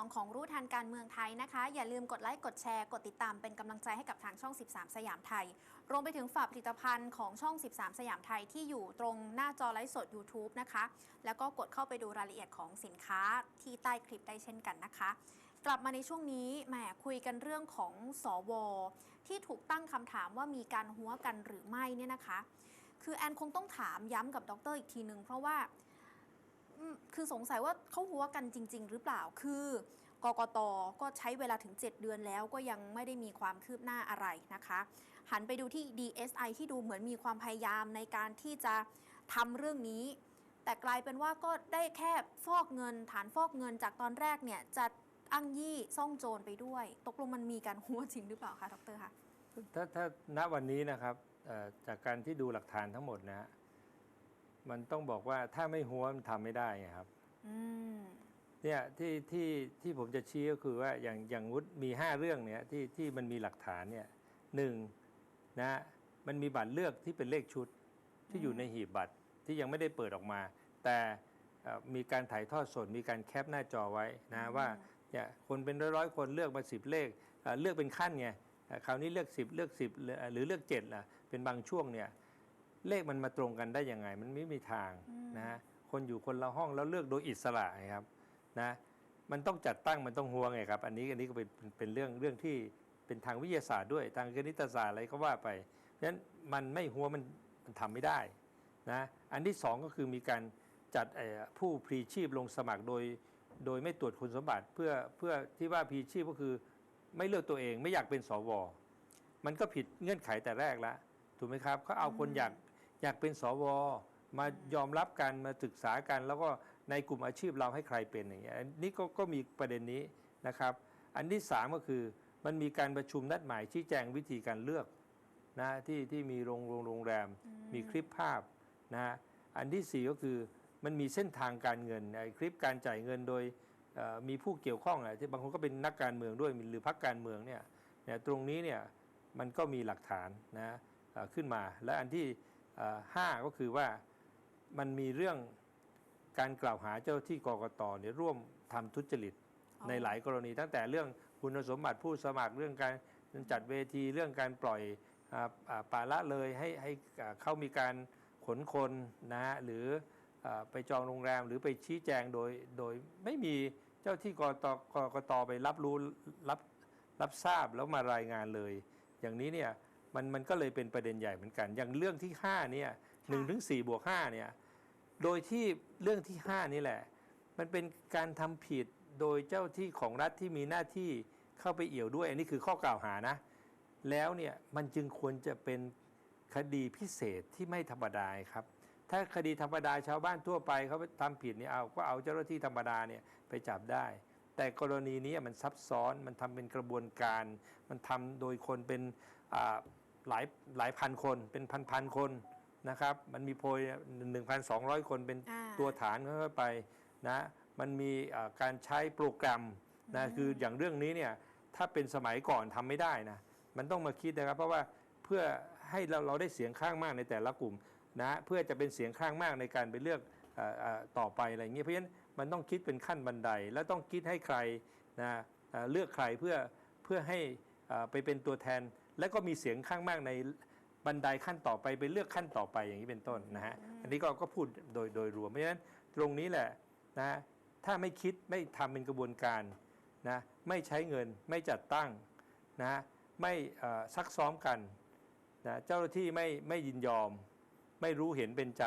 2 ของรู้ทันการเมืองไทยนะคะ อย่าลืมกดไลค์ กดแชร์ กดติดตามเป็นกำลังใจให้กับทางช่อง 13 สยามไทย รวมไปถึงฝากผลิตภัณฑ์ของช่อง 13 สยามไทยที่อยู่ตรงหน้าจอไลฟ์สด YouTube นะคะ แล้วก็กดเข้าไปดูรายละเอียดของสินค้าที่ใต้คลิปได้เช่นกันนะคะ กลับมาในช่วงนี้แหมคุยกันเรื่องของสวที่ถูกตั้งคำถามว่ามีการหัวกันหรือไม่เนี่ยนะคะ คือแอนคงต้องถามย้ำกับดรอีกทีหนึ่งเพราะว่า คือสงสัยว่าเขาหัวกันจริง ๆ หรือเปล่า คือกกตก็ใช้เวลาถึง 7 เดือนแล้วก็ยังไม่ได้มีความคืบหน้าอะไรนะคะ หันไปดูที่ DSI ที่ดูเหมือนมีความพยายามในการที่จะทำเรื่องนี้ แต่กลายเป็นว่าก็ได้แค่ฟอกเงิน ฐานฟอกเงินจากตอนแรกเนี่ยจะอ้างยี่ซ่องโจรไปด้วย ตกลงมันมีการหัวจริงหรือเปล่าคะดรคะถ้าถ้าณวันนี้นะครับจากการที่ดูหลักฐานทั้งหมดนะฮะ มันต้องบอกว่าถ้าไม่หัวมันทำไม่ได้ไงครับอืมเนี่ยที่ที่ที่ผมจะชี้ก็คือว่าอย่างอย่างวุฒิมี5เรื่องเนี่ยที่ที่มันมีหลักฐานเนี่ยหนึ่งนะมันมีบัตรเลือกที่เป็นเลขชุดที่อยู่ในหีบบัตรที่ยังไม่ได้เปิดออกมา แต่เอ่อมีการถ่ายทอดสดมีการแคปหน้าจอไว้นะว่าเนี่ยคนเป็นร้อยๆคนเลือกมา10เลขเอ่อเลือกเป็นขั้นไงเอ่อคราวนี้เลือก 10 เลือก 10หรือหรือเลือก7ล่ะเป็นบางช่วงเนี่ย เลขมันมาตรงกันได้ยังไง มันไม่มีทางนะฮะคนอยู่คนละห้องแล้วเลือกโดยอิสระไงครับนะมันต้องจัดตั้งมันต้องห่วงไงครับ อันนี้อันนี้ก็เป็นเป็นเป็นเรื่องเรื่องที่เป็นทางวิทยาศาสตร์ด้วยทางคณิตศาสตร์อะไรก็ว่าไป เพราะฉะนั้นมันไม่หัวมันมันทำไม่ได้นะอันที่สองก็คือมีการจัดเอ่อผู้พลีชีพลงสมัครโดย โดยไม่ตรวจคุณสมบัติเพื่อเพื่อที่ว่าพลีชีพก็คือไม่เลือกตัวเองไม่อยากเป็นสวมันก็ผิดเงื่อนไขแต่แรกแล้วถูกไหมครับเขาเอาคนอยาก อยากเป็นสวมายอมรับกันมาศึกษากัน แล้วก็ในกลุ่มอาชีพเราให้ใครเป็นอย่างเงี้ยอันนี้ก็ก็มีประเด็นนี้นะครับ อันที่สามก็คือมันมีการประชุมนัดหมายชี้แจงวิธีการเลือกนะที่ที่มีโรงโรงโรงแรม มีคลิปภาพนะฮะอันที่สี่ก็คือมันมีเส้นทางการเงินไอ้คลิปการจ่ายเงินโดยเอ่อมีผู้เกี่ยวข้องอะที่บางคนก็เป็นนักการเมืองด้วยหรือพรรคการเมืองเนี่ยเนี่ยตรงนี้เนี่ยมันก็มีหลักฐานนะเอ่อขึ้นมาและอันที่เอ่อ ห้าก็คือว่ามันมีเรื่องการกล่าวหาเจ้าที่กกตเนี่ยร่วมทำทุจริตอ๋อในหลายกรณี ตั้งแต่เรื่องคุณสมบัติผู้สมัครเรื่องการจัดเวทีเรื่องการปล่อยอ่าอ่าปาละเลยให้ให้อ่าเขามีการขนคนนะฮะหรืออ่าไปจองโรงแรมหรือไปชี้แจงโดยโดยไม่มีเจ้าที่กตกกตไปรับรู้รับรับทราบแล้วมารายงานเลย อย่างนี้เนี่ย มันมันก็เลยเป็นประเด็นใหญ่เหมือนกัน อย่างเรื่องที่5เนี่ยหนึ่งถึงสี่บวกห้าเนี่ยโดยที่เรื่องที่5นี่แหละ มันเป็นการทำผิดโดยเจ้าที่ของรัฐที่มีหน้าที่เข้าไปเอี่ยวด้วย อันนี้คือข้อกล่าวหานะ แล้วเนี่ยมันจึงควรจะเป็นคดีพิเศษที่ไม่ธรรมดาครับ ถ้าคดีธรรมดาชาวบ้านทั่วไปเขาทำผิดเนี่ยเอาก็เอาเจ้าหน้าที่ธรรมดาเนี่ยไปจับได้ แต่กรณีนี้มันซับซ้อนมันทำเป็นกระบวนการ มันทำโดยคนเป็นอ่า หลายหลายพันคนเป็นพันพันๆคนนะครับ มันมีโพย1,200 คนเป็นอ่าตัวฐานเข้าไปนะมันมีอ่าการใช้โปรแกรมนะคืออย่างเรื่องนี้เนี่ยถ้าเป็นสมัยก่อนทำไม่ได้นะมันต้องมาคิดนะครับ เพราะว่าเพื่อให้เราเราได้เสียงข้างมากในแต่ละกลุ่มนะเพื่อจะเป็นเสียงข้างมากในการไปเลือกเอ่อเอ่อต่อไปอะไรอย่างเงี้ยเพราะฉะนั้นมันต้องคิดเป็นขั้นบันได แล้วต้องคิดให้ใครนะเอ่อเลือกใครเพื่อเพื่อให้เอ่อไปเป็นตัวแทน และก็มีเสียงข้างมากในบันไดขั้นต่อไปไปเลือกขั้นต่อไปอย่างนี้เป็นต้นนะฮะอันนี้ก็ก็พูดโดยโดยรวมเพราะฉะนั้นตรงนี้แหละนะถ้าไม่คิดไม่ทำเป็นกระบวนการนะไม่ใช้เงินไม่จัดตั้งนะไม่เอ่อซักซ้อมกันนะเจ้าหน้าที่ไม่ไม่ยินยอม ไม่รู้เห็นเป็นใจ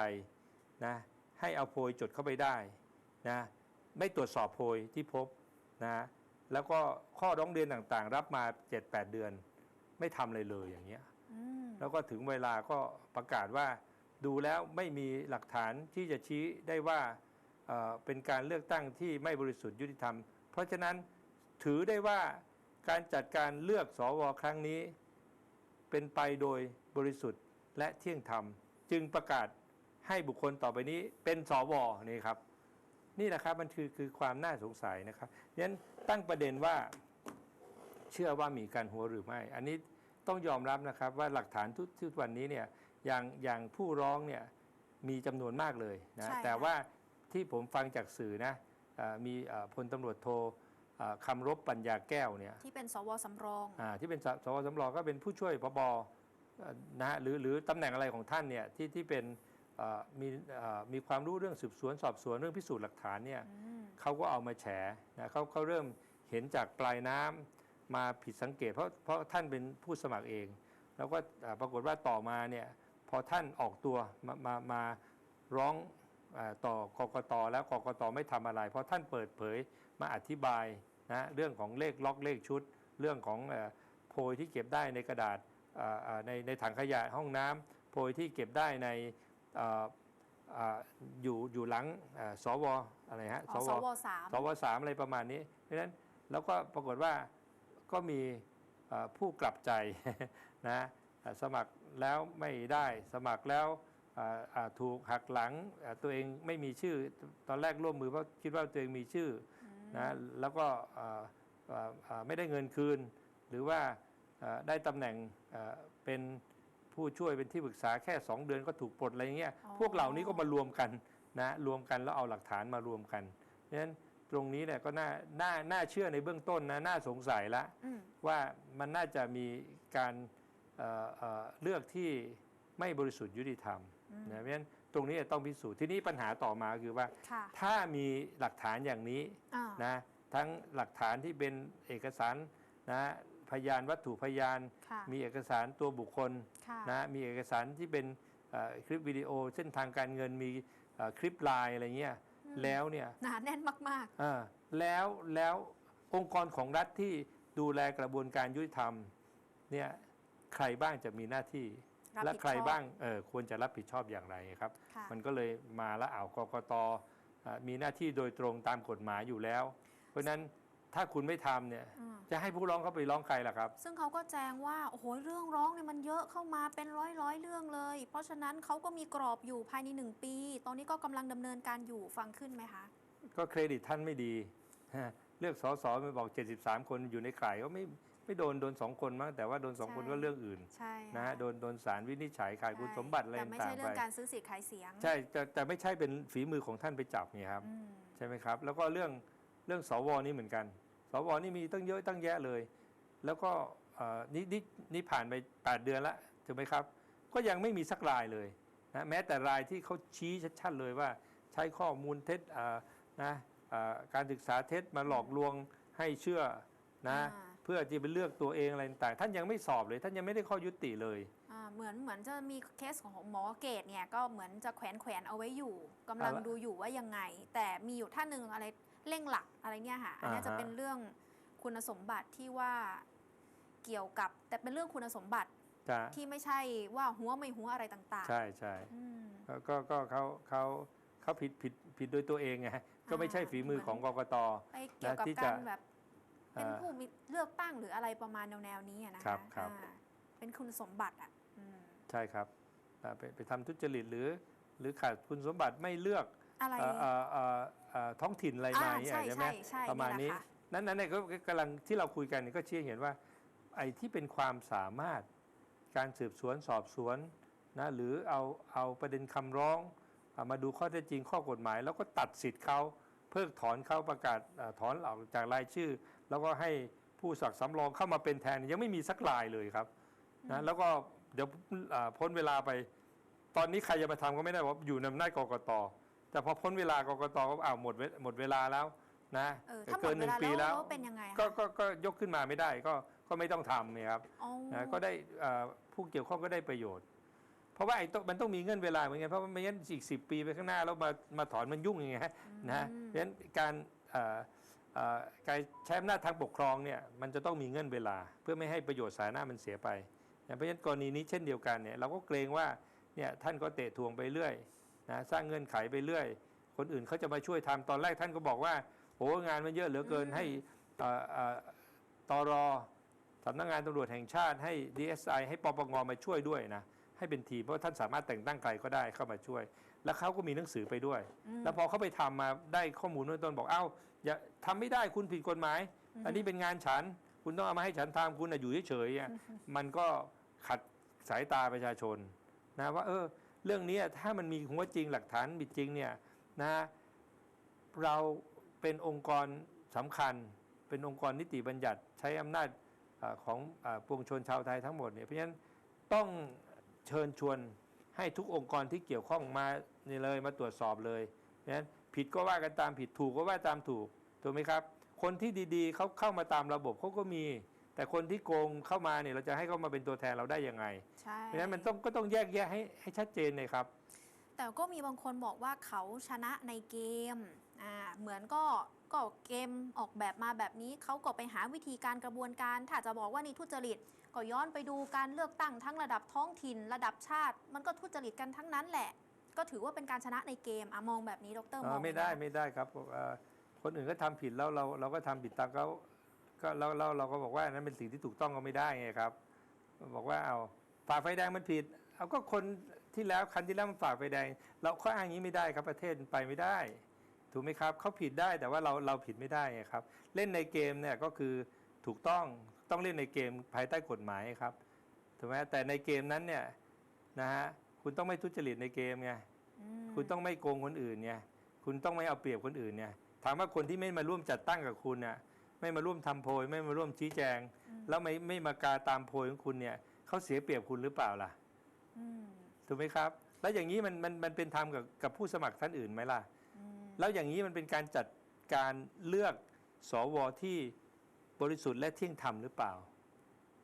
นะให้เอาโพยจดเข้าไปได้นะไม่ตรวจสอบโพยที่พบนะแล้วก็ข้อร้องเรียนต่างๆ รับมา 7-8 เดือน ไม่ทำอะไรเลยอย่างเงี้ยอืมแล้วก็ถึงเวลาก็ประกาศว่าดูแล้วไม่มีหลักฐานที่จะชี้ได้ว่าเอ่อเป็นการเลือกตั้งที่ไม่บริสุทธิ์ยุติธรรม เพราะฉะนั้นถือได้ว่าการจัดการเลือกสวครั้งนี้ เป็นไปโดยบริสุทธิ์และเที่ยงธรรม จึงประกาศให้บุคคลต่อไปนี้เป็นสวนี่ครับ นี่แหละครับมันคือคือความน่าสงสัยนะครับงั้นตั้งประเด็นว่า เชื่อว่ามีการหัวหรือไม่ อันนี้ต้องยอมรับนะครับว่าหลักฐานทุกทุกวันนี้เนี่ยอย่างอย่างผู้ร้องเนี่ยมีจำนวนมากเลยนะใช่ค่ะแต่ว่าที่ผมฟังจากสื่อนะเอ่อมีเอ่อพลตำรวจโทอ่าคำรบปัญญาแก้วเนี่ยที่เป็นสวสำรองอ่าที่เป็นสสวสำรองก็เป็นผู้ช่วยพบเอ่อนะฮะหรือหรือตำแหน่งอะไรของท่านเนี่ยที่ที่เป็นเอ่อมีเอ่อมีความรู้เรื่องสืบสวนสอบสวนเรื่องพิสูจน์หลักฐานเนี่ยอืมเขาก็เอามาแฉนะเขาเขาเริ่มเห็นจากปลายน้ำ มาผิดสังเกต เพราะเพราะท่านเป็นผู้สมัครเอง แล้วก็อ่าปรากฏว่าต่อมาเนี่ยพอท่านออกตัวมามามาร้องอาต่อกกตแล้วกกตไม่ทำอะไร เพราะท่านเปิดเผยมาอธิบายนะเรื่องของเลขล็อกเลขชุด เรื่องของเอ่อโพยที่เก็บได้ในกระดาษอ่าอ่าในในถังขยะห้องน้ำโพยที่เก็บได้ในอ่าอ่าอยู่อยู่หลังอ่าสวอะไรฮะอ๋อสวสามสวสามอะไรประมาณนี้เพราะฉะนั้นแล้วก็ปรากฏว่า ก็มีเอ่อผู้กลับใจนะเอ่อสมัครแล้วไม่ได้สมัครแล้วอ่าอ่าถูกหักหลังอ่าตัวเองไม่มีชื่อตอนแรกร่วมมือเพราะคิดว่าตัวเองมีชื่อนะแล้วก็อ่าอ่าอ่าไม่ได้เงินคืน หรือว่าอ่าได้ตำแหน่งอ่าเป็นผู้ช่วยเป็นที่ปรึกษาแค่ 2 เดือนก็ถูกปลดอะไรเงี้ยอ๋อพวกเหล่านี้ก็มารวมกันนะรวมกันแล้วเอาหลักฐานมารวมกันเพราะฉะนั้น ตรงนี้เนี่ยก็น่าน่าน่าเชื่อในเบื้องต้นนะน่าสงสัยละอืมว่ามันน่าจะมีการเอ่อเอ่อเลือกที่ไม่บริสุทธิ์ยุติธรรมอืมนะเพราะฉะนั้นตรงนี้จะต้องพิสูจน์ที่นี้ปัญหาต่อมาคือว่า ค่ะถ้ามีหลักฐานอย่างนี้อ่านะทั้งหลักฐานที่เป็นเอกสารนะพยานวัตถุพยาน ค่ะมีเอกสารตัวบุคคล ค่ะ นะมีเอกสารที่เป็นเอ่อคลิปวิดีโอเส้นทางการเงินมีเอ่อคลิปไลน์อะไรเงี้ยอืม แล้วเนี่ยหนาแน่นมากอ่าแล้วแล้วองค์กรของรัฐที่ดูแลกระบวนการยุติธรรมเนี่ยใครบ้างจะมีหน้าที่ๆรับและผิดใครชอบบ้างเออควรจะรับผิดชอบอย่างไรครับค่ะมันก็เลยมาละอ่าวกกตอ่ามีหน้าที่โดยตรงตามกฎหมายอยู่แล้ว เพราะฉะนั้น ถ้าคุณไม่ทำเนี่ย อืม จะให้ผู้ร้องเขาไปร้องใครล่ะครับ ซึ่งเขาก็แจ้งว่าโอ้โหเรื่องร้องเนี่ยมันเยอะเข้ามาเป็นร้อยร้อยๆเรื่องเลย เพราะฉะนั้นเขาก็มีกรอบอยู่ภายในหนึ่งปี ตอนนี้ก็กำลังดำเนินการอยู่ฟังขึ้นไหมคะ ก็เครดิตท่านไม่ดีฮะเลือกสสมาบอก 73 คนอยู่ในข่ายก็ไม่ไม่โดนโดนสองคนมั้งแต่ว่าโดนสองใช่คนก็เรื่องอื่นใช่นะฮะโดนโดนสารวินิจฉัยขาดคุณใช่สมบัติอะไรแต่ไม่ต่าใช่งๆเรื่ไป องการซื้อสิทธิ์ขายเสียงใช่แต่แต่ไม่ใช่เป็นฝีมือของท่านไปจับไงครับ อืม ใช่ไหมครับ แล้วก็เรื่องเรื่องสวนี่เหมือนกัน สวนี่มีตั้งเยอะตั้งแยะเลย แล้วก็เอ่อนี่นี่นี่ผ่านไป 8 เดือนแล้วถูกไหมครับ ก็ยังไม่มีสักรายเลยนะแม้แต่รายที่เขาชี้ชัดๆเลยว่าใช้ข้อมูลเท็จอ่านะอ่าการศึกษาเท็จมาหลอกลวงให้เชื่อนะอ่าเพื่อที่ไปเลือกตัวเองอะไรต่างๆท่านยังไม่สอบเลย ท่านยังไม่ได้ข้อยุติเลยอ่าเหมือนเหมือนจะมีเคสของหมอเกตเนี่ยก็เหมือนจะแขวนแขวนเอาไว้อยู่กำลังเอาละดูอยู่ว่ายังไง แต่มีอยู่ท่านหนึ่งอะไร เร่งหลักอะไรเนี่ยค่ะ อันเนี้ยอ่าฮะจะเป็นเรื่องคุณสมบัติที่ว่าเกี่ยวกับ แต่เป็นเรื่องคุณสมบัติจะที่ไม่ใช่ว่าหัวไม่หัวอะไรต่าง ๆ ใช่ใช่อืมก็ก็ก็เขาเขาเขาผิดผิดผิดโดยตัวเองไงก็ไม่ใช่ฝีมือของกกตไปเกี่ยวกับที่กาจะรแบบเป็นอ่าผู้มีเลือกตั้งหรืออะไรประมาณแนวๆนี้อะนะครับครับอ่าเป็นคุณสมบัติอะอืมใช่ครับอ่าไปไปทำทุจริตหรือ หรือขาดคุณสมบัติไม่เลือก อะไรเอ่อเอ่อเอ่อเอ่อท้องถิ่นอะไรมาอ่าอย่างเงี้ยใช่ใช่ไหมใช่ใช่ประมาณนี้แหลค่นั้นนั้นเนี่ยก็ก็กำลังที่เราคุยกันเนี่ยก็ชี้ให้เห็นว่าไอ้ที่เป็นความสามารถการสืบสวนสอบสวนนะหรือเอาเอาประเด็นคำร้องเอามาดูข้อเท็จจริงข้อกฎหมาย แล้วก็ตัดสิทธิ์เขาเพิกถอนเขาประกาศเอ่อถอนออกจากรายชื่อ แล้วก็ให้ผู้สักดิ์สำรองเข้ามาเป็นแทนยังไม่มีสักรายเลยครับนะแล้วก็เดี๋ยวอ่าพ้นเวลาไป ตอนนี้ใครจะมาทำก็ไม่ได้ว่าอยู่ในอำนาจกกต แต่พอพ้นเวลากกตก็อ้าวหมดเวหมดเวลาแล้วนะเออถ้าหมเกิดนหเวนึ่งลาปีแล้แล้ววแล้วเป็นยังไงอะก็คะก็ก็ยกขึ้นมาไม่ได้ก็ก็ไม่ต้องทำเนี่ยครับอ๋อนะก็ได้เอ่อผู้เกี่ยวข้องก็ได้ประโยชน์ เพราะว่าไอ้ต้องมันต้องมีเงื่อนเวลาเหมือนกันเพราะว่าไม่งั้นอีกสิปีไปข้างหน้าแล้วมามาถอนมันยุ่งยังไงฮะนะฮะอืมเพราะฉะนั้นการเอ่อเอ่อการใช้อำนาจทางปกครองเนี่ยมันจะต้องมีเงื่อนเวลา เพื่อไม่ให้ประโยชน์สาธารณะมันเสียไปนะเพราะฉะนั้นกรณีนี้เช่นเดียวกันเนี่ยเราก็เกรงว่าเนี่ยท่านก็เตะทวงไปเรื่อย นะสร้างเงื่อนไขไปเรื่อย คนอื่นเขาจะมาช่วยทำตอนแรกท่านก็บอกว่าโหงานมันเยอะเหลือเกินให้เอ่อเอ่อตรสำนักงานตำรวจแห่งชาติให้ DSI ให้ปปงมาช่วยด้วยนะให้เป็นทีมเพราะว่าท่านสามารถแต่งตั้งใครก็ได้เข้ามาช่วย แล้วเขาก็มีหนังสือไปด้วยมแล้วพอเขาไปทำมาได้ข้อมูลเบื้องต้นบอกเอ้าอย่าทำไม่ได้คุณผิดกฎหมาย อันนี้เป็นงานฉัน คุณต้องเอามาให้ฉันทำคุณน่ะอยู่เฉยๆอะมันก็ขัดสายตาประชาชนนะว่าเออ เรื่องนี้ถ้ามันมีหัวจริงหลักฐานมีจริงเนี่ยนะเราเป็นองค์กรสำคัญ เป็นองค์กรนิติบัญญัติใช้อำนาจอของอปวงชนชาวไทยทั้งหมดเนี่ยเพราะฉะนั้นต้องเชิญชวนให้ทุกองค์กรที่เกี่ยวข้องมานี่เลยมาตรวจสอบเลยเพราะฉะนั้นผิดก็ว่ากันตามผิดถูกก็ว่าตามถูกถูกไหมครับ คนที่ดีๆเขาเข้ามาตามระบบเขาก็มี แต่คนที่โกงเข้ามาเนี่ยเราจะให้เขามาเป็นตัวแทนเราได้ยังไง ใช่เพราะฉะนั้นมันต้องก็ต้องแยกแยะให้ให้ชัดเจนเลยครับ แต่ก็มีบางคนบอกว่าเขาชนะในเกมอ่าเหมือนก็ก็เกมออกแบบมาแบบนี้เขาก็ไปหาวิธีการกระบวนการ ถ้าจะบอกว่านี่ทุจริต ก็ย้อนไปดูการเลือกตั้งทั้งระดับท้องถิ่น ระดับชาติ มันก็ทุจริตกันทั้งนั้นแหละ ก็ถือว่าเป็นการชนะในเกมอะมองแบบนี้ดรมเอ่อองไม่ได้หไม่ได้ครับเอ่อคนอื่นก็ทำผิดแล้วเราเราก็ทำผิดตามเขา ก็เราเราเราก็บอกว่านั้นเป็นสิ่งที่ถูกต้องก็ไม่ได้ไงครับ บอกว่าเอาฝ่าไฟแดงมันผิด เอาก็คนที่แล้วคันที่แล้วมันฝ่าไฟแดง เราข้ออ้างอย่างนี้ไม่ได้ครับประเทศมันไปไม่ได้ ถูกไหมครับเขาผิดได้แต่ว่าเราเราผิดไม่ได้ไงครับ เล่นในเกมเนี่ยก็คือถูกต้องต้องเล่นในเกมภายใต้กฎหมายครับถูกไหมแต่ในเกมนั้นเนี่ยนะฮะคุณต้องไม่ทุจริตในเกมไงอืมคุณต้องไม่โกงคนอื่นเนี่ยคุณต้องไม่เอาเปรียบคนอื่นเนี่ยถามว่าคนที่ไม่มาร่วมจัดตั้งกับคุณน่ะ ไม่มาร่วมทำโพยไม่มาร่วมชี้แจงอืมแล้วไม่ไม่มากาตามโพยของคุณเนี่ยเขาเสียเปรียบคุณหรือเปล่าล่ะอืมถูกไหมครับ แล้วอย่างนี้มันมันมันเป็นธรรมกับกับผู้สมัครท่านอื่นไหมล่ะอืมแล้วอย่างนี้มันเป็นการจัดการเลือกสวที่บริสุทธิ์และเที่ยงธรรมหรือเปล่า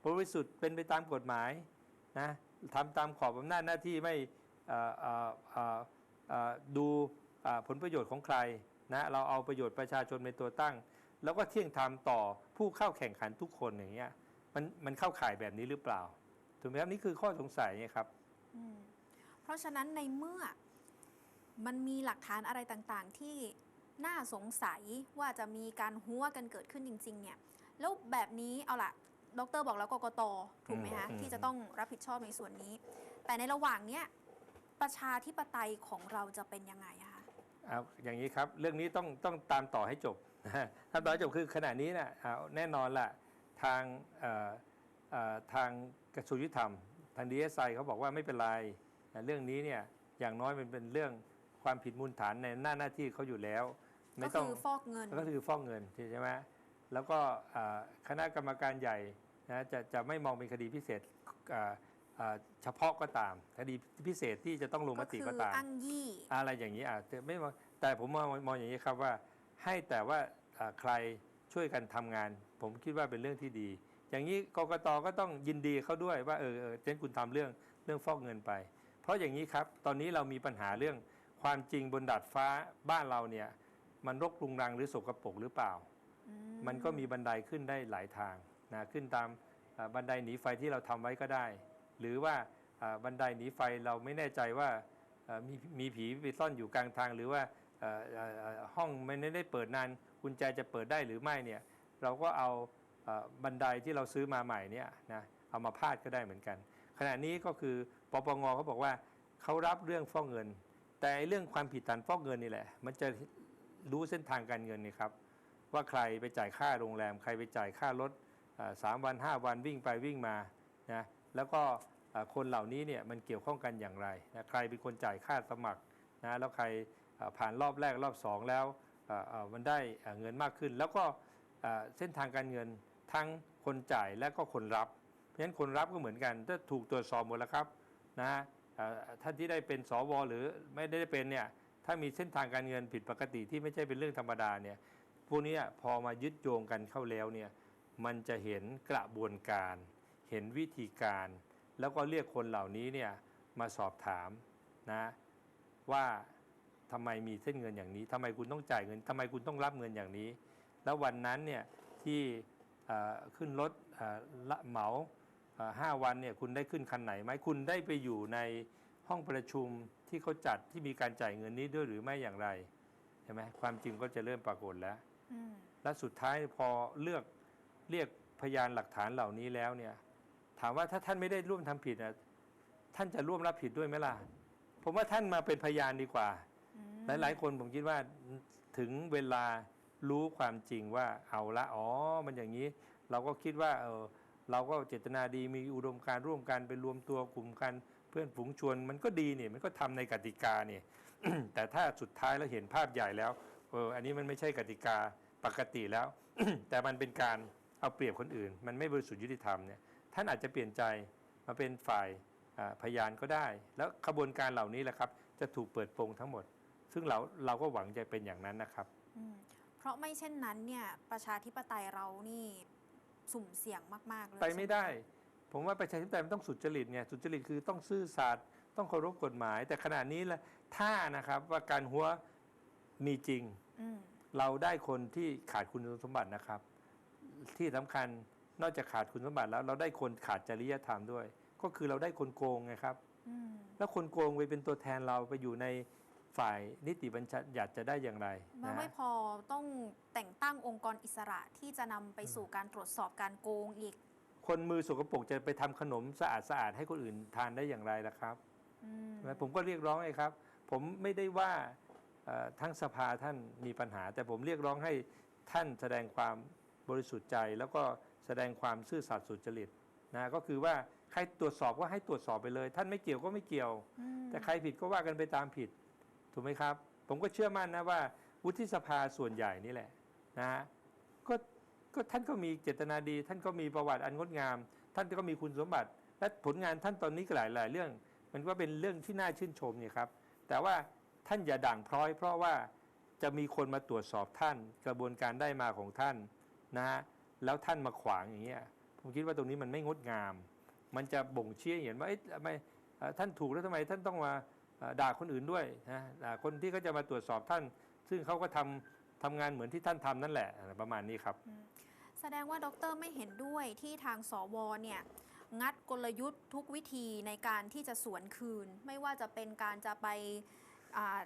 บริสุทธิ์เป็นไปตามกฎหมายนะทำตามขอบอำนาจหน้าที่ไม่เอ่อเอ่อเอ่อเอ่อดูอ่าผลประโยชน์ของใครนะเราเอาประโยชน์ประชาชนเป็นตัวตั้ง แล้วก็เที่ยงธรรมต่อผู้เข้าแข่งขันทุกคนอย่างเงี้ยมันมันเข้าข่ายแบบนี้หรือเปล่าถูกไหมครับนี่คือข้อสงสัยไงครับอืมเพราะฉะนั้นในเมื่อมันมีหลักฐานอะไรต่างๆ ที่น่าสงสัยว่าจะมีการหัวกันเกิดขึ้นจริง ๆ เนี่ย แล้วแบบนี้เอาล่ะดรบอกแล้วกกตถูกไหมคะอืมที่จะต้องรับผิดชอบในส่วนนี้ แต่ในระหว่างเนี้ยประชาธิปไตยของเราจะเป็นยังไงอะคะเอาอย่างนี้ครับ เรื่องนี้ต้องต้องตามต่อให้จบ นะฮะตามต่อให้จบคือขณะนี้นะเอาแน่นอนละทางเอ่อเอ่อทางกระทรวงยุติธรรม ทางดีเอสไเขาบอกว่าไม่เป็นไรนะเรื่องนี้เนี่ยอย่างน้อยมันเป็นเรื่องความผิดมูลฐานในหน้าหน้าที่เขาอยู่แล้ว ไม่ก็ต้องคือฟอกเงินก็คือฟ้องเงินใช่ไหมแล้วก็อ่าคณะกรรมการใหญ่นะจะจะไม่มองเป็นคดีพิเศษอ่าอ่าเฉพาะก็ตาม คดีพิเศษที่จะต้องลงมก็ติคือก็ตามอ้างยี่อะไรอย่างนี้อาจจะไม่มองแต่ผมมองมองอย่างนี้ครับว่า ให้แต่ว่าอ่าใครช่วยกันทำงาน ผมคิดว่าเป็นเรื่องที่ดี อย่างนี้กกตก็ต้องยินดีเขาด้วยว่าเออเออเช่นคุณทำเรื่องเรื่องฟอกเงินไป เพราะอย่างนี้ครับตอนนี้เรามีปัญหาเรื่องความจริงบนดาดฟ้าบ้านเราเนี่ยมันรกรุงรังหรือสกปรกหรือเปล่าอืมันก็มีบันไดขึ้นได้หลายทางนะขึ้นตามอ่าบันไดหนีไฟที่เราทำไว้ก็ได้ หรือว่าอ่าบันไดหนีไฟเราไม่แน่ใจว่าเอ่อมีมีผีไปซ่อนอยู่กลางทางหรือว่า ห้องไม่ได้เปิดนานกุญแจจะเปิดได้หรือไม่เนี่ยเราก็เอาบันไดที่เราซื้อมาใหม่เนี่ยนะเอามาพาดก็ได้เหมือนกัน ขณะนี้ก็คือปปงเขาบอกว่าเขารับเรื่องฟอกเงิน แต่ไอ้เรื่องความผิดฐานฟอกเงินนี่แหละ มันจะรู้เส้นทางการเงินนี่ครับว่าใครไปจ่ายค่าโรงแรม ใครไปจ่ายค่ารถสามวัน5วันวิ่งไปวิ่งมานะแล้วก็คนเหล่านี้เนี่ยมันเกี่ยวข้องกันอย่างไรนะใครเป็นคนจ่ายค่าสมัครนะแล้วใคร ผ่านรอบแรกรอบสองแล้วมันได้เงินมากขึ้น แล้วก็เส้นทางการเงินทั้งคนจ่ายและก็คนรับ เพราะฉะนั้นคนรับก็เหมือนกันถ้าถูกตรวจสอบหมดแล้วครับนะท่านที่ได้เป็นสวหรือไม่ได้เป็นเนี่ยถ้ามีเส้นทางการเงินผิดปกติที่ไม่ใช่เป็นเรื่องธรรมดาเนี่ยพวกนี้พอมายึดโยงกันเข้าแล้วเนี่ยมันจะเห็นกระบวนการ เห็นวิธีการ แล้วก็เรียกคนเหล่านี้เนี่ยมาสอบถามนะว่า ทำไมมีเส้นเงินอย่างนี้ทำไมคุณต้องจ่ายเงินทำไมคุณต้องรับเงินอย่างนี้ แล้ววันนั้นเนี่ยที่เอ่อขึ้นรถเอ่อละเหมาเอ่อห้าวันเนี่ยคุณได้ขึ้นคันไหนไหมคุณได้ไปอยู่ในห้องประชุมที่เขาจัดที่มีการจ่ายเงินนี้ด้วยหรือไม่อย่างไรใช่ไหมความจริงก็จะเริ่มปรากฏแล้วอืมและสุดท้ายพอเลือกเรียกพยานหลักฐานเหล่านี้แล้วเนี่ย ถามว่าถ้าท่านไม่ได้ร่วมทำผิดนะท่านจะร่วมรับผิดด้วยไหมล่ะผมว่าท่านมาเป็นพยานดีกว่า อืมหลายคนผมคิดว่าถึงเวลารู้ความจริงว่าเอาละอ๋อมันอย่างนี้ เราก็คิดว่าเออเราก็เจตนาดีมีอุดมการร่วมกันไปรวมตัวกลุ่มกันเพื่อนฝูงชวนมันก็ดีเนี่ยมันก็ทำในกติกาเนี่ยแต่ถ้าสุดท้ายแล้วเห็นภาพใหญ่แล้วเอออันนี้มันไม่ใช่กติกาปกติแล้ว แต่มันเป็นการเอาเปรียบคนอื่น มันไม่บริสุทธิ์ยุติธรรมเนี่ยท่านอาจจะเปลี่ยนใจมาเป็นฝ่ายพยานก็ได้ แล้วขบวนการเหล่านี้แหละครับจะถูกเปิดโปงทั้งหมด ซึ่งเราเราก็หวังจะเป็นอย่างนั้นนะครับอืมเพราะไม่เช่นนั้นเนี่ยประชาธิปไตยเรานี่สุ่มเสี่ยงมากๆเลยไปไม่ใช่หได้ ผมว่าประชาธิปไตยมันต้องสุจริตไงสุจริตคือต้องซื่อสัตย์ต้องเคารพกฎหมาย แต่ขณะนี้ละถ้านะครับว่าการหัวมีจริงอืมเราได้คนที่ขาดคุณสมบัตินะครับ ที่สำคัญนอกจากขาดคุณสมบัติแล้ว เราได้คนขาดจริยธรรมด้วย ก็คือเราได้คนโกงไงครับอืมแล้วคนโกงไปเป็นตัวแทนเราไปอยู่ใน ฝ่ายนิติบัญญัติจะได้อย่างไรมันนะไม่พอต้องแต่งตั้งองค์กรอิสระที่จะนำไปสู่การตรวจสอบการโกงอีก คนมือสกปรกจะไปทำขนมสะอาดสะอาดๆให้คนอื่นทานได้อย่างไรล่ะครับอืมใช่ไหมผมก็เรียกร้องไงครับ ผมไม่ได้ว่าเอ่อทั้งสภาท่านมีปัญหา แต่ผมเรียกร้องให้ท่านแสดงความบริสุทธิ์ใจ แล้วก็แสดงความซื่อสัตย์สุจริตนะก็คือว่าใครตรวจสอบก็ให้ตรวจสอบไปเลย ท่านไม่เกี่ยวก็ไม่เกี่ยวอืมแต่ใครผิดก็ว่ากันไปตามผิด ถูกไหมครับ ผมก็เชื่อมั่นนะว่า วุฒิสภาส่วนใหญ่นี่แหละนะฮะก็ก็ท่านก็มีเจตนาดี ท่านก็มีประวัติอันงดงาม ท่านก็มีคุณสมบัติ และผลงานท่านตอนนี้ก็หลายหลายเรื่อง มันก็เป็นเรื่องที่น่าชื่นชมเนี่ยครับ แต่ว่าท่านอย่าด่างพร้อย เพราะว่าจะมีคนมาตรวจสอบท่าน กระบวนการได้มาของท่านนะฮะแล้วท่านมาขวางอย่างเงี้ยผมคิดว่าตรงนี้มันไม่งดงาม มันจะบ่งชี้ให้เห็นว่าเอ๊ะทำไม่ท่านถูกแล้วทำไมท่านต้องมา ด่าคนอื่นด้วยนะด่าคนที่เขาจะมาตรวจสอบท่าน ซึ่งเขาก็ทำทำงานเหมือนที่ท่านทำนั่นแหละอะไรประมาณนี้ครับ แสดงว่าดรไม่เห็นด้วยที่ทางสวเนี่ยงัดกลยุทธ์ทุกวิธีในการที่จะสวนคืน ไม่ว่าจะเป็นการจะไปอ่า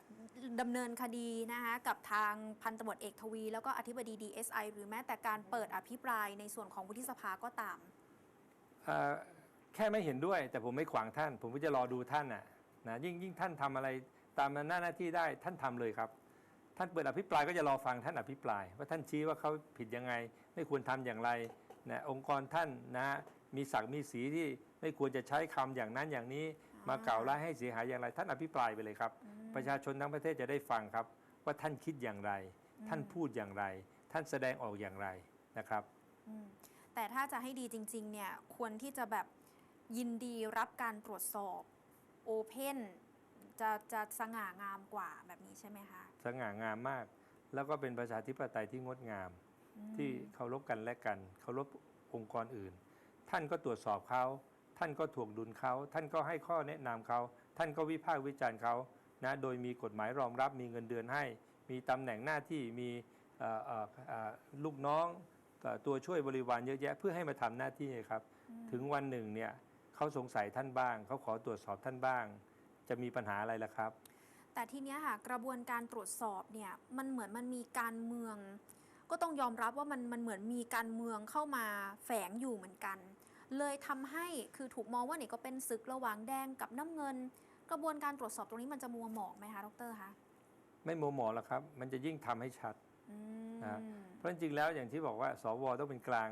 ดำเนินคดีนะคะกับทางพันตำรวจเอกทวี แล้วก็อธิบดี DSI หรือแม้แต่การเปิดอภิปรายในส่วนของวุฒิสภาก็ตามเอ่อแค่ไม่เห็นด้วยแต่ผมไม่ขวางท่าน ผมก็จะรอดูท่านน่ะ นะยิ่งยิ่งท่านทำอะไรตามหน้าหน้าที่ได้ท่านทำเลยครับ ท่านเปิดอภิปรายก็จะรอฟังท่านอภิปราย ว่าท่านชี้ว่าเขาผิดยังไง ไม่ควรทำอย่างไรนะองค์กรท่านนะมีศักดิ์มีสีที่ไม่ควรจะใช้คำอย่างนั้นอย่างนี้มากล่าวร้ายให้เสียหายอย่างไร ท่านอภิปรายไปเลยครับ ประชาชนทั้งประเทศจะได้ฟังครับ ว่าท่านคิดอย่างไร ท่านพูดอย่างไร ท่านแสดงออกอย่างไรนะครับอืมแต่ถ้าจะให้ดีจริงๆเนี่ยควรที่จะแบบยินดีรับการตรวจสอบโอเพนจะจะสง่างามกว่าแบบนี้ใช่ไหมคะ สง่างามมาก แล้วก็เป็นประชาธิปไตยที่งดงามอืมที่เคารพกันและกันเคารพองค์กรอื่น ท่านก็ตรวจสอบเขาท่านก็ถ่วงดุลเขาท่านก็ให้ข้อแนะนำเขาท่านก็วิพากษ์วิจารณ์เขานะโดยมีกฎหมายรองรับมีเงินเดือนให้ มีตำแหน่งหน้าที่มีเอ่อเอ่อเอ่อลูกน้องเอ่อตัวช่วยบริวารเยอะแยะเพื่อให้มาทำหน้าที่ครับอืมถึงวันหนึ่งเนี่ย เขาสงสัยท่านบ้าง เขาขอตรวจสอบท่านบ้าง จะมีปัญหาอะไรล่ะครับ แต่ทีเนี้ยค่ะกระบวนการตรวจสอบเนี่ยมันเหมือนมันมีการเมือง ก็ต้องยอมรับว่ามันมันเหมือนมีการเมืองเข้ามาแฝงอยู่เหมือนกัน เลยทำให้คือถูกมองว่าเนี่ยก็เป็นศึกระหว่างแดงกับน้ำเงิน กระบวนการตรวจสอบตรงนี้มันจะมัวหมองไหมคะดรคะไม่โมวหมอแล้วครับ มันจะยิ่งทำให้ชัดอืมนะเพราะจริงๆแล้วอย่างที่บอกว่า สวต้องเป็นกลาง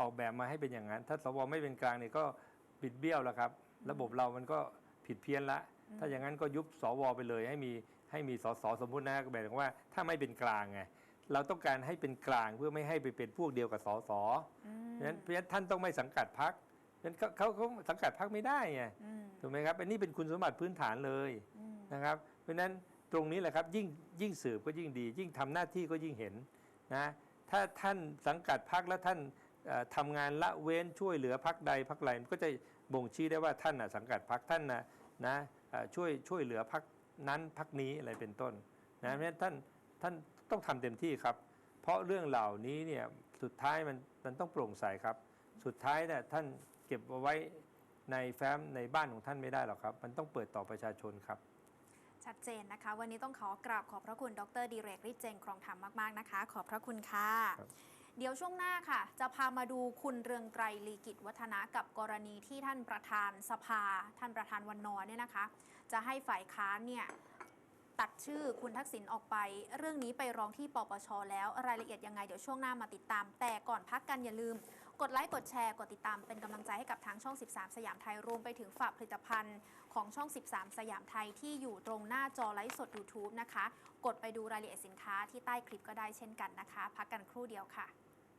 ออกแบบมาให้เป็นอย่างนั้น ถ้าสวไม่เป็นกลางเนี่ยก็ บิดเบี้ยวแล้วครับ ระบบเรามันก็ผิดเพี้ยนละ ถ้าอย่างนั้นก็ยุบสวไปเลย ให้มีให้มีสสสมมุตินะก็แบบว่าถ้าไม่เป็นกลางไงเราต้องการให้เป็นกลางเพื่อไม่ให้ไปเป็นพวกเดียวกับสสอืมเพราะฉะนั้นเพราะฉะนั้นท่านต้องไม่สังกัดพักเพราะฉะนั้นเขาเขาเขาสังกัดพักไม่ได้ไงอืมถูกไหมครับอันนี้เป็นคุณสมบัติพื้นฐานเลยอืมนะครับ เพราะฉะนั้นตรงนี้แหละครับยิ่งยิ่งสืบก็ยิ่งดี ยิ่งทำหน้าที่ก็ยิ่งเห็นนะถ้าท่านสังกัดพักแล้วท่านเอ่อทำงานละเว้นช่วยเหลือพักใดพักใดมันก็จะ บ่งชี้ได้ว่าท่านน่ะสังกัดพักท่านนะนะเอ่อช่วยช่วยเหลือพักนั้นพักนี้อะไรเป็นต้นนะเพราะฉะนั้นท่านท่านต้องทำเต็มที่ครับ เพราะเรื่องเหล่านี้เนี่ยสุดท้ายมันมันต้องโปร่งใสครับ สุดท้ายเนี่ยท่านเก็บเอาไว้ในแฟ้มในบ้านของท่านไม่ได้หรอกครับ มันต้องเปิดต่อประชาชนครับชัดเจนนะคะ วันนี้ต้องขอกราบขอบพระคุณ ดรดีเรกฤทธิ์เจงครองธรรมมาก ๆ นะคะ ขอบพระคุณค่ะครับ เดี๋ยวช่วงหน้าค่ะ จะพามาดูคุณเรืองไกรลีกิจวัฒนะกับกรณีที่ท่านประธานสภา ท่านประธานวันนอเนี่ยนะคะ จะให้ฝ่ายค้านเนี่ยตัดชื่อคุณทักษิณออกไป เรื่องนี้ไปร้องที่ปปชแล้วรายละเอียดยังไงเดี๋ยวช่วงหน้ามาติดตาม แต่ก่อนพักกันอย่าลืม กดไลค์กดแชร์กดติดตามเป็นกำลังใจให้กับทางช่อง 13 สยามไทยรวมไปถึงฝากผลิตภัณฑ์ของช่อง 13 สยามไทยที่อยู่ตรงหน้าจอไลฟ์สด YouTube นะคะ กดไปดูรายละเอียดสินค้าที่ใต้คลิปก็ได้เช่นกันนะคะ พักกันครู่เดียวค่ะ